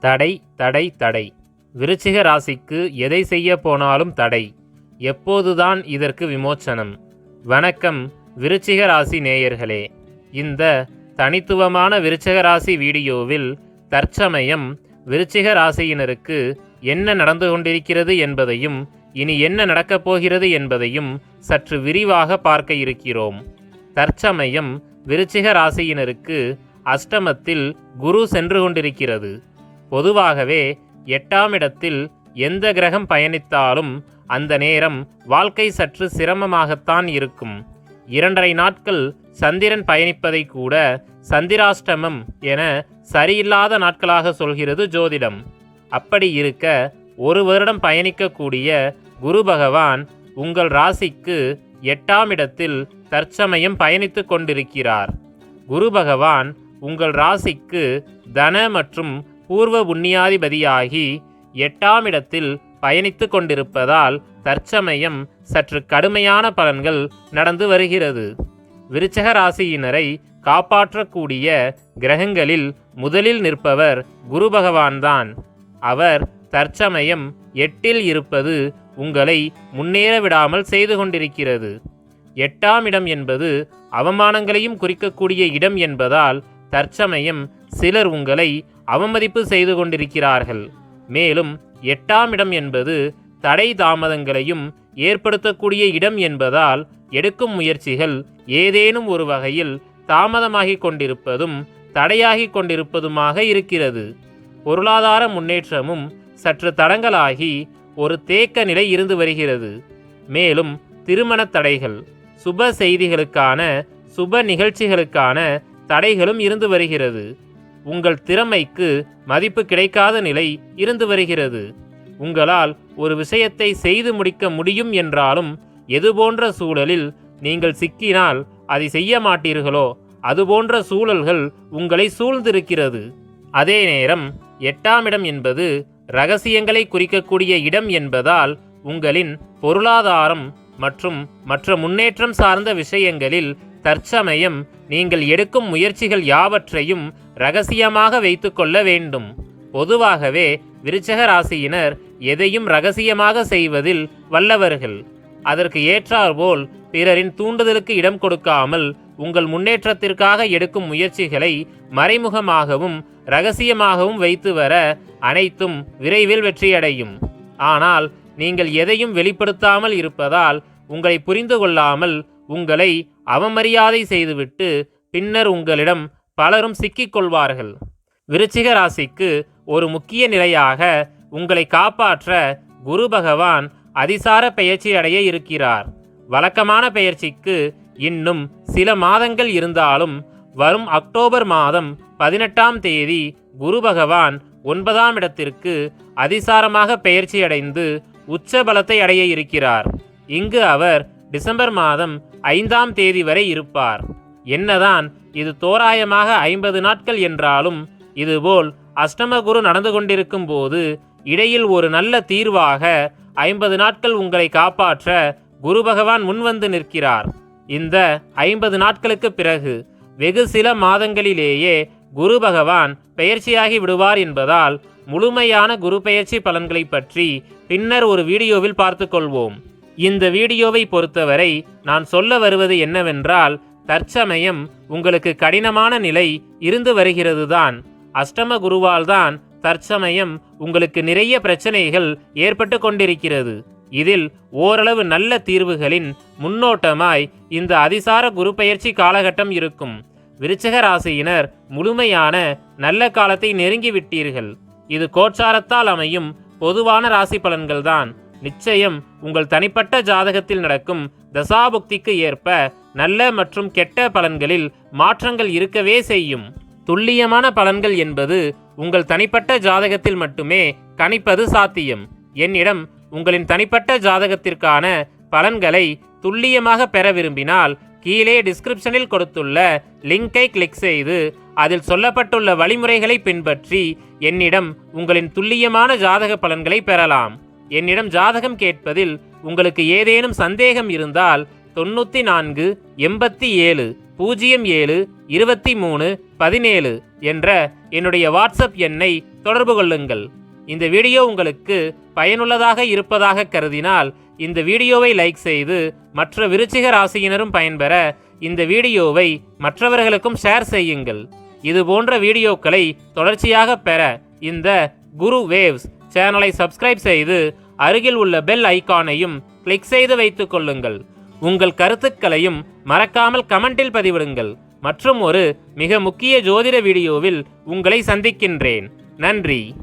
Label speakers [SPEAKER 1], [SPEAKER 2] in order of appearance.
[SPEAKER 1] தடை தடை தடை. விருச்சிக ராசிக்கு எதை செய்ய போனாலும் தடை. எப்போதுதான் இதற்கு விமோச்சனம். வணக்கம் விருச்சிக ராசி நேயர்களே. இந்த தனித்துவமான விருச்சிக ராசி வீடியோவில் தற்சமயம் விருச்சிக ராசியினருக்கு என்ன நடந்து கொண்டிருக்கிறது என்பதையும் இனி என்ன நடக்கப் போகிறது என்பதையும் சற்று விரிவாக பார்க்க இருக்கிறோம். தற்சமயம் விருச்சிக ராசியினருக்கு அஷ்டமத்தில் குரு சென்று கொண்டிருக்கிறது. பொதுவாகவே எட்டாம் இடத்தில் எந்த கிரகம் பயணித்தாலும் அந்த நேரம் வாழ்க்கை சற்று சிரமமாகத்தான் இருக்கும். இரண்டரை நாட்கள் சந்திரன் பயணிப்பதை கூட சந்திராஷ்டமம் என சரியில்லாத நாட்களாக சொல்கிறது ஜோதிடம். அப்படி இருக்க ஒரு வருடம் பயணிக்கக்கூடிய குரு பகவான் உங்கள் ராசிக்கு எட்டாம் இடத்தில் தற்சமயம் பயணித்து கொண்டிருக்கிறார். குரு பகவான் உங்கள் ராசிக்கு தன மற்றும் பூர்வ புண்ணியாதிபதியாகி எட்டாம் இடத்தில் பயணித்து கொண்டிருப்பதால் தற்சமயம் சற்று கடுமையான பலன்கள் நடந்து வருகிறது. விருச்சக ராசியினரை காப்பாற்றக்கூடிய கிரகங்களில் முதலில் நிற்பவர் குரு பகவான்தான். அவர் தற்சமயம் எட்டில் இருப்பது உங்களை முன்னேற விடாமல் செய்து கொண்டிருக்கிறது. எட்டாம் இடம் என்பது அவமானங்களையும் குறிக்கக்கூடிய இடம் என்பதால் தற்சமயம் சிலர் உங்களை அவமதிப்பு செய்து கொண்டிருக்கிறார்கள். மேலும் எட்டாம் இடம் என்பது தடை தாமதங்களையும் ஏற்படுத்தக்கூடிய இடம் என்பதால் எடுக்கும் முயற்சிகள் ஏதேனும் ஒரு வகையில் தாமதமாகிக் கொண்டிருப்பதும் தடையாகிக் கொண்டிருப்பதுமாக இருக்கிறது. பொருளாதார முன்னேற்றமும் சற்று தடங்கலாகி ஒரு தேக்க நிலை இருந்து வருகிறது. மேலும் திருமண தடைகள் சுப செய்திகளுக்கான சுப நிகழ்ச்சிகளுக்கான தடைகளும் இருந்து வருகிறது. உங்கள் திறமைக்கு மதிப்பு கிடைக்காத நிலை இருந்து வருகிறது. உங்களால் ஒரு விஷயத்தை செய்து முடிக்க முடியும் என்றாலும் எதுபோன்ற சூழலில் நீங்கள் சிக்கினால் அதை செய்ய மாட்டீர்களோ அதுபோன்ற சூழல்கள் உங்களை சூழ்ந்திருக்கிறது. அதே நேரம் எட்டாம் இடம் என்பது ரகசியங்களை குறிக்கக்கூடிய இடம் என்பதால் உங்களின் பொருளாதாரம் மற்றும் மற்ற முன்னேற்றம் சார்ந்த விஷயங்களில் தற்சமயம் நீங்கள் எடுக்கும் முயற்சிகள் யாவற்றையும் ரகசியமாக வைத்துக்கொள்ள வேண்டும். பொதுவாகவே விருச்சக ராசியினர் எதையும் ரகசியமாக செய்வதில் வல்லவர்கள். அதற்கு ஏற்றாற்போல் பிறரின் தூண்டுதலுக்கு இடம் கொடுக்காமல் உங்கள் முன்னேற்றத்திற்காக எடுக்கும் முயற்சிகளை மறைமுகமாகவும் ரகசியமாகவும் வைத்து வர அனைத்தும் விரைவில் வெற்றியடையும். ஆனால் நீங்கள் எதையும் வெளிப்படுத்தாமல் இருப்பதால் உங்களை புரிந்து கொள்ளாமல் உங்களை அவமரியாதை செய்துவிட்டு பின்னர் உங்களிடம் பலரும் சிக்கிக் கொள்வார்கள் விருச்சிக ராசிக்கு ஒரு முக்கிய நிலையாக உங்களை காப்பாற்ற குரு பகவான் அதிசார பெயர்ச்சி அடைய இருக்கிறார். வழக்கமான பெயர்ச்சிக்கு இன்னும் சில மாதங்கள் இருந்தாலும் வரும் அக்டோபர் மாதம் பதினெட்டாம் தேதி குரு பகவான் ஒன்பதாம் இடத்திற்கு அதிசாரமாக பெயர்ச்சியடைந்து உச்ச பலத்தை அடைய இருக்கிறார். இங்கு அவர் டிசம்பர் மாதம் ஐந்தாம் தேதி வரை இருப்பார். என்னதான் இது தோராயமாக ஐம்பது நாட்கள் என்றாலும் இதுபோல் அஷ்டமகுரு நடந்து கொண்டிருக்கும் போது இடையில் ஒரு நல்ல தீர்வாக ஐம்பது நாட்கள் உங்களை காப்பாற்ற குரு பகவான் முன்வந்து நிற்கிறார். இந்த ஐம்பது நாட்களுக்கு பிறகு வெகு சில மாதங்களிலேயே குரு பகவான் பெயர்ச்சியாகி விடுவார் என்பதால் முழுமையான குரு பெயர்ச்சி பலன்களை பற்றி பின்னர் ஒரு வீடியோவில் பார்த்துக்கொள்வோம் இந்த வீடியோவை பொறுத்தவரை நான் சொல்ல வருவது என்னவென்றால் தற்சமயம் உங்களுக்கு கடினமான நிலை இருந்து வருகிறதுதான். அஷ்டம குருவால்தான் தற்சமயம் உங்களுக்கு நிறைய பிரச்சனைகள் ஏற்பட்டு கொண்டிருக்கிறது. இதில் ஓரளவு நல்ல தீர்வுகளின் முன்னோட்டமாய் இந்த அதிசார குரு பயிற்சி காலகட்டம் இருக்கும். விருச்சக ராசியினர் முழுமையான நல்ல காலத்தை நெருங்கிவிட்டீர்கள் இது கோச்சாரத்தால் அமையும் பொதுவான ராசி பலன்கள்தான். நிச்சயம் உங்கள் தனிப்பட்ட ஜாதகத்தில் நடக்கும் தசாபுக்திக்கு ஏற்ப நல்ல மற்றும் கெட்ட பலன்களில் மாற்றங்கள் இருக்கவே செய்யும். துல்லியமான பலன்கள் என்பது உங்கள் தனிப்பட்ட ஜாதகத்தில் மட்டுமே கணிப்பது சாத்தியம். என்னிடம் உங்களின் தனிப்பட்ட ஜாதகத்திற்கான பலன்களை துல்லியமாக பெற விரும்பினால் கீழே டிஸ்கிரிப்ஷனில் கொடுத்துள்ள லிங்கை கிளிக் செய்து அதில் சொல்லப்பட்டுள்ள வழிமுறைகளை பின்பற்றி என்னிடம் உங்களின் துல்லியமான ஜாதக பலன்களை பெறலாம். என்னிடம் ஜாதகம் கேட்பதில் உங்களுக்கு ஏதேனும் சந்தேகம் இருந்தால் தொண்ணூற்றி நான்கு எண்பத்தி ஏழு பூஜ்ஜியம் ஏழு இருபத்தி மூணு பதினேழு என்ற என்னுடைய வாட்ஸ்அப் எண்ணை தொடர்பு கொள்ளுங்கள். இந்த வீடியோ உங்களுக்கு பயனுள்ளதாக இருப்பதாக கருதினால் இந்த வீடியோவை லைக் செய்து மற்ற விருச்சிக ராசியினரும் பயன்பெற இந்த வீடியோவை மற்றவர்களுக்கும் ஷேர் செய்யுங்கள். இது போன்ற வீடியோக்களை தொடர்ச்சியாக பெற இந்த குரு வேவ்ஸ் சேனலை சப்ஸ்கிரைப் செய்து அருகில் உள்ள பெல் ஐகானையும் கிளிக் செய்து வைத்துக் கொள்ளுங்கள். உங்கள் கருத்துக்களையும் மறக்காமல் கமெண்டில் பதிவிடுங்கள். மற்றும் ஒரு மிக முக்கிய ஜோதிட வீடியோவில் உங்களை சந்திக்கின்றேன். நன்றி.